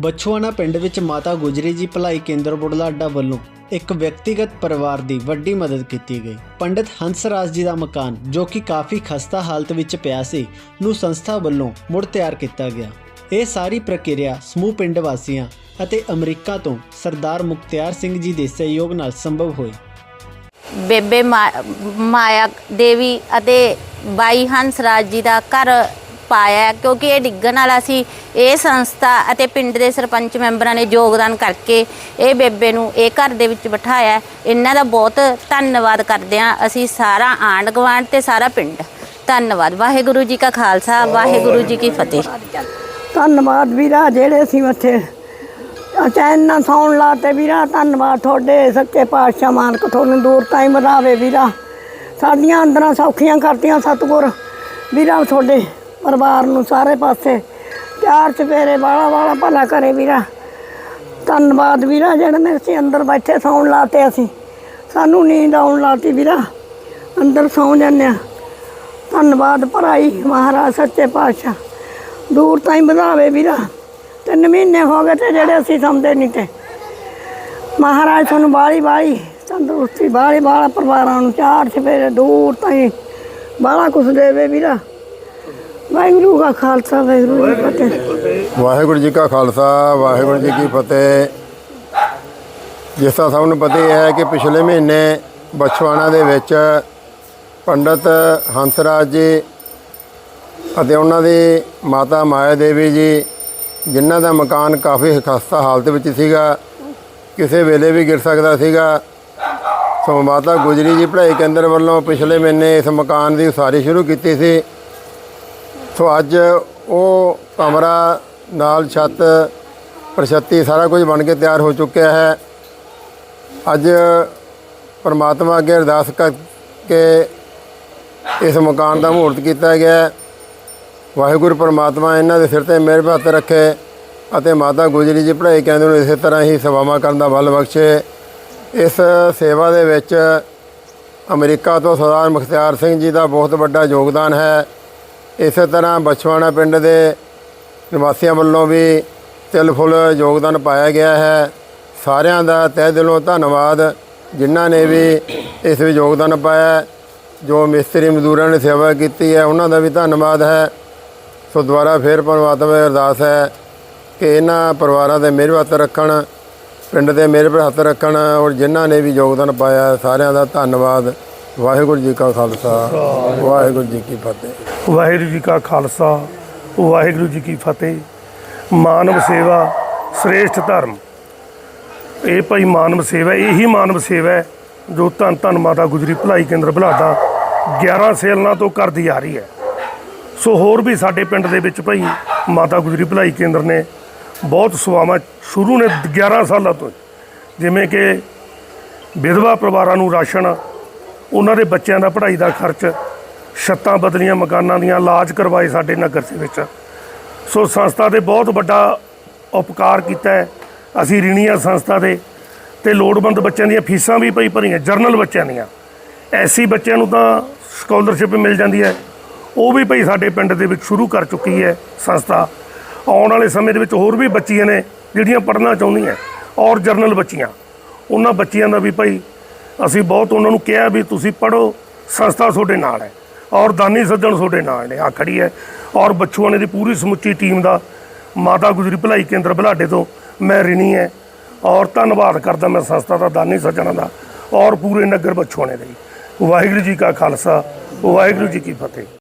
ਬਛੁਆਣਾ ਪਿੰਡ ਵਿੱਚ ਮਾਤਾ ਗੁਜਰੀ ਜੀ ਭਲਾਈ ਕੇਂਦਰ ਬੁਢਲਾਡਾ ਵੱਲੋਂ ਇੱਕ ਵਿਅਕਤੀਗਤ ਪਰਿਵਾਰ ਦੀ ਵੱਡੀ ਮਦਦ ਕੀਤੀ ਗਈ। ਪੰਡਿਤ ਹੰਸਰਾਜ ਜੀ ਦਾ ਮਕਾਨ, ਜੋ ਕਿ ਕਾਫੀ ਖਸਤਾ ਹਾਲਤ ਵਿੱਚ ਪਿਆ ਸੀ, ਨੂੰ ਸੰਸਥਾ ਵੱਲੋਂ ਮੁੜ ਤਿਆਰ ਕੀਤਾ ਗਿਆ। ਇਹ ਸਾਰੀ ਪ੍ਰਕਿਰਿਆ ਸਮੂਹ ਪਿੰਡ ਵਾਸੀਆਂ ਅਤੇ ਅਮਰੀਕਾ ਤੋਂ ਸਰਦਾਰ ਮੁਖਤਿਆਰ ਸਿੰਘ ਜੀ ਦੇ ਸਹਿਯੋਗ ਨਾਲ ਸੰਭਵ ਹੋਈ। ਬੇਬੇ ਮਾ- ਮਾਇਆ ਦੇਵੀ ਅਤੇ ਬਾਈ ਹੰਸਰਾਜ ਜੀ ਦਾ ਘਰ ਪਾਇਆ ਹੈ, ਕਿਉਂਕਿ ਇਹ ਡਿੱਗਣ ਵਾਲਾ ਸੀ। ਇਹ ਸੰਸਥਾ ਅਤੇ ਪਿੰਡ ਦੇ ਸਰਪੰਚ ਮੈਂਬਰਾਂ ਨੇ ਯੋਗਦਾਨ ਕਰਕੇ ਇਹ ਬੇਬੇ ਨੂੰ ਇਹ ਘਰ ਦੇ ਵਿੱਚ ਬਿਠਾਇਆ ਹੈ। ਇਹਨਾਂ ਦਾ ਬਹੁਤ ਧੰਨਵਾਦ ਕਰਦੇ ਹਾਂ। ਅਸੀਂ ਸਾਰਾ ਆਂਢ ਗੁਆਂਢ ਤੇ ਸਾਰਾ ਪਿੰਡ। ਧੰਨਵਾਦ। ਵਾਹਿਗੁਰੂ ਜੀ ਕਾ ਖਾਲਸਾ, ਵਾਹਿਗੁਰੂ ਜੀ ਕੀ ਫਤਿਹ। ਧੰਨਵਾਦ ਵੀਰਾ, ਜਿਹੜੇ ਅਸੀਂ ਉੱਥੇ ਚੈਨ ਨਾਲ ਸੌਣ ਲਾਤੇ ਵੀਰਾ, ਧੰਨਵਾਦ ਤੁਹਾਡੇ ਸੱਚੇ ਪਾਤਸ਼ਾਹ ਮਾਲਕ ਤੁਹਾਨੂੰ ਦੂਰ ਤਾਈਂ ਵਧਾਵੇ ਵੀਰਾ। ਸਾਡੀਆਂ ਅੰਦਰਾਂ ਸੌਖੀਆਂ ਕਰਤੀਆਂ ਸਤਿਗੁਰ। ਵੀਰਾ, ਤੁਹਾਡੇ ਪਰਿਵਾਰ ਨੂੰ ਸਾਰੇ ਪਾਸੇ ਚਾਰ ਚਪੇਰੇ ਵਾਲਾ ਵਾਲਾ ਭਲਾ ਕਰੇ ਵੀਰਾ। ਧੰਨਵਾਦ ਵੀਰਾ, ਜਿਹੜੇ ਨੇ ਅਸੀਂ ਅੰਦਰ ਬੈਠੇ ਸੌਣ ਲਾਤੇ ਅਸੀਂ। ਸਾਨੂੰ ਨੀਂਦ ਆਉਣ ਲਾਤੀ ਵੀਰਾ। ਅੰਦਰ ਸੌਂ ਜਾਂਦੇ ਹਾਂ। ਧੰਨਵਾਦ ਭਰਾਈ, ਮਹਾਰਾਜ, ਸੱਚੇ ਪਾਤਸ਼ਾਹ। ਦੂਰ ਤਾਈਂ ਵਧਾਵੇ ਵੀਰਾ। ਤਿੰਨ ਮਹੀਨੇ ਹੋ ਗਏ ਤੇ ਜਿਹੜੇ ਅਸੀਂ ਸਮਝਦੇ ਨਹੀਂ ਤੇ। ਮਹਾਰਾਜ ਤੁਹਾਨੂੰ ਬਾਲੀ ਬਾਲੀ ਤੰਦਰੁਸਤੀ ਬਾਲੀ ਬਾਲਾ ਪਰਿਵਾਰਾਂ ਨੂੰ ਚਾਰ ਚਫੇਰੇ ਦੂਰ ਤਾਈਂ ਬਾਲਾ ਕੁਛ ਦੇਵੇ ਵੀਰਾ। ਵਾਹਿਗੁਰੂ ਦਾ ਖਾਲਸਾ, ਵਾਹਿਗੁਰੂ ਜੀ ਕੀ ਫਤਿਹ। ਵਾਹਿਗੁਰੂ ਜੀ ਕਾ ਖਾਲਸਾ, ਵਾਹਿਗੁਰੂ ਜੀ ਕੀ ਫਤਿਹ। ਜਿਸ ਤਰ੍ਹਾਂ ਸਭ ਨੂੰ ਪਤਾ ਹੀ ਹੈ ਕਿ ਪਿਛਲੇ ਮਹੀਨੇ ਬਛਵਾਣਾ ਦੇ ਵਿੱਚ ਪੰਡਤ ਹੰਸਰਾਜ ਜੀ ਅਤੇ ਉਹਨਾਂ ਦੀ ਮਾਤਾ ਮਾਇਆ ਦੇਵੀ ਜੀ, ਜਿਨ੍ਹਾਂ ਦਾ ਮਕਾਨ ਕਾਫੀ ਖਸਤਾ ਹਾਲਤ ਵਿੱਚ ਸੀਗਾ, ਕਿਸੇ ਵੇਲੇ ਵੀ ਗਿਰ ਸਕਦਾ ਸੀਗਾ। ਸੋ ਮਾਤਾ ਗੁਜਰੀ ਜੀ ਪੜ੍ਹਾਈ ਕੇਂਦਰ ਵੱਲੋਂ ਪਿਛਲੇ ਮਹੀਨੇ ਇਸ ਮਕਾਨ ਦੀ ਉਸਾਰੀ ਸ਼ੁਰੂ ਕੀਤੀ ਸੀ। ਸੋ ਅੱਜ ਉਹ ਕਮਰਾ ਨਾਲ ਛੱਤ ਪ੍ਰਸ਼ਤੀ ਸਾਰਾ ਕੁਝ ਬਣ ਕੇ ਤਿਆਰ ਹੋ ਚੁੱਕਿਆ ਹੈ। ਅੱਜ ਪਰਮਾਤਮਾ ਅੱਗੇ ਅਰਦਾਸ ਕਰਕੇ ਇਸ ਮਕਾਨ ਦਾ ਮਹੂਰਤ ਕੀਤਾ ਗਿਆ ਵਾਹਿਗੁਰੂ ਪਰਮਾਤਮਾ ਇਹਨਾਂ ਦੇ ਸਿਰ ਤੇ ਮਿਹਰ ਭੱਤ ਰੱਖੇ ਅਤੇ ਮਾਤਾ ਗੁਜਰੀ ਜੀ ਪੜ੍ਹਾਈ ਕਹਿੰਦੇ ਨੂੰ ਇਸੇ ਤਰ੍ਹਾਂ ਹੀ ਸੇਵਾਵਾਂ ਕਰਨ ਦਾ ਬਲ ਬਖਸ਼ੇ। ਇਸ ਸੇਵਾ ਦੇ ਵਿੱਚ ਅਮਰੀਕਾ ਤੋਂ ਸਰਦਾਰ ਮੁਖਤਿਆਰ ਸਿੰਘ ਜੀ ਦਾ ਬਹੁਤ ਵੱਡਾ ਯੋਗਦਾਨ ਹੈ। ਇਸੇ ਤਰ੍ਹਾਂ ਬਛਵਾਣਾ ਪਿੰਡ ਦੇ ਨਿਵਾਸੀਆਂ ਵੱਲੋਂ ਵੀ ਤਿਲ ਫੁੱਲ ਯੋਗਦਾਨ ਪਾਇਆ ਗਿਆ ਹੈ। ਸਾਰਿਆਂ ਦਾ ਤਹਿ ਦਿਲੋਂ ਧੰਨਵਾਦ। ਜਿਨ੍ਹਾਂ ਨੇ ਵੀ ਇਸ ਵਿੱਚ ਯੋਗਦਾਨ ਪਾਇਆ ਜੋ ਮਿਸਤਰੀ ਮਜ਼ਦੂਰਾਂ ਨੇ ਸੇਵਾ ਕੀਤੀ ਹੈ, ਉਹਨਾਂ ਦਾ ਵੀ ਧੰਨਵਾਦ ਹੈ। ਸੋ ਦੁਬਾਰਾ ਫਿਰ ਪਰਮਾਤਮਾ ਦੀ ਅਰਦਾਸ ਹੈ ਕਿ ਇਹਨਾਂ ਪਰਿਵਾਰਾਂ ਦੇ ਮੇਰੇ ਹੱਥ ਰੱਖਣ, ਪਿੰਡ ਦੇ ਮੇਰੇ ਪਰ ਹੱਥ ਰੱਖਣ ਔਰ ਜਿਨ੍ਹਾਂ ਨੇ ਵੀ ਯੋਗਦਾਨ ਪਾਇਆ ਸਾਰਿਆਂ ਦਾ ਧੰਨਵਾਦ। ਵਾਹਿਗੁਰੂ ਜੀ ਕਾ ਖਾਲਸਾ, ਵਾਹਿਗੁਰੂ ਜੀ ਕੀ ਫਤਿਹ। ਵਾਹਿਗੁਰੂ ਜੀ ਕਾ ਖਾਲਸਾ, ਵਾਹਿਗੁਰੂ ਜੀ ਕੀ ਫਤਿਹ। ਮਾਨਵ ਸੇਵਾ ਸ੍ਰੇਸ਼ਟ ਧਰਮ। ਇਹ ਭਾਈ ਮਾਨਵ ਸੇਵਾ, ਇਹੀ ਮਾਨਵ ਸੇਵਾ ਹੈ ਜੋ ਧੰਨ ਧੰਨ ਮਾਤਾ ਗੁਜਰੀ ਭਲਾਈ ਕੇਂਦਰ ਬੁਲਾਡਾ 11 ਸੇਲਨਾਂ ਤੋਂ ਕਰਦੀ ਆ ਰਹੀ ਹੈ। ਸੋ ਹੋਰ ਵੀ ਸਾਡੇ ਪਿੰਡ ਦੇ ਵਿੱਚ ਭਾਈ ਮਾਤਾ ਗੁਜਰੀ ਭਲਾਈ ਕੇਂਦਰ ਨੇ ਬਹੁਤ ਸੇਵਾਵਾਂ ਸ਼ੁਰੂ ਨੇ 11 ਸਾਲਾਂ ਤੋਂ। ਜਿਵੇਂ ਕਿ ਵਿਧਵਾ ਪਰਿਵਾਰਾਂ ਨੂੰ ਰਾਸ਼ਨ ਉਹਨਾਂ ਦੇ ਬੱਚਿਆਂ ਦਾ ਪੜ੍ਹਾਈ ਦਾ ਖਰਚ, ਛੱਤਾਂ ਬਦਲੀਆਂ, ਮਕਾਨਾਂ ਦੀਆਂ ਇਲਾਜ ਕਰਵਾਏ ਸਾਡੇ ਨਗਰ ਦੇ ਵਿੱਚ। ਸੋ ਸੰਸਥਾ ਦੇ ਬਹੁਤ ਵੱਡਾ ਉਪਕਾਰ ਕੀਤਾ ਹੈ। ਅਸੀਂ ਰਿਣੀਆਂ ਸੰਸਥਾ ਦੇ ਤੇ ਲੋੜਵੰਦ ਬੱਚਿਆਂ ਦੀਆਂ ਫੀਸਾਂ ਵੀ ਪਈ ਭਰੀਆਂ, ਜਰਨਲ ਬੱਚਿਆਂ ਦੀਆਂ। ਐਸੀ ਬੱਚਿਆਂ ਨੂੰ ਤਾਂ ਸਕਾਲਰਸ਼ਿਪ ਮਿਲ ਜਾਂਦੀ ਹੈ। ਉਹ ਵੀ ਭਈ ਸਾਡੇ ਪਿੰਡ ਦੇ ਵਿੱਚ ਸ਼ੁਰੂ ਕਰ ਚੁੱਕੀ ਹੈ ਸੰਸਥਾ। ਆਉਣ ਵਾਲੇ ਸਮੇਂ ਦੇ ਵਿੱਚ ਹੋਰ ਵੀ ਬੱਚੀਆਂ ਨੇ ਜਿਹੜੀਆਂ ਪੜ੍ਹਨਾ ਚਾਹੁੰਦੀਆਂ ਔਰ ਜਰਨਲ ਬੱਚੀਆਂ, ਉਹਨਾਂ ਬੱਚੀਆਂ ਦਾ ਵੀ ਭਾਈ ਅਸੀਂ ਬਹੁਤ ਉਹਨਾਂ ਨੂੰ ਕਿਹਾ ਵੀ ਤੁਸੀਂ ਪੜੋ ਸੰਸਥਾ ਤੁਹਾਡੇ ਨਾਲ ਹੈ। ਔਰ ਦਾਨੀ ਸੱਜਣ ਤੁਹਾਡੇ ਨਾਲ ਨੇ, ਆ ਖੜੀ ਹੈ। ਔਰ ਬਚੂਆਣੇ ਦੀ ਪੂਰੀ ਸਮੁੱਚੀ ਟੀਮ ਦਾ ਮਾਤਾ ਗੁਜਰੀ ਭਲਾਈ ਕੇਂਦਰ ਬੁਲਾਡੇ ਤੋਂ ਮੈਂ ਰਿਣੀ ਹੈ। ਔਰ ਧੰਨਵਾਦ ਕਰਦਾ ਮੈਂ ਸੰਸਥਾ ਦਾ, ਦਾਨੀ ਸੱਜਣਾਂ ਦਾ, ਔਰ ਪੂਰੇ ਨਗਰ ਬਚੂਆਣੇ ਦਾ ਵਾਹਿਗੁਰੂ ਜੀ ਕਾ ਖਾਲਸਾ, ਵਾਹਿਗੁਰੂ ਜੀ ਕੀ ਫਤਿਹ।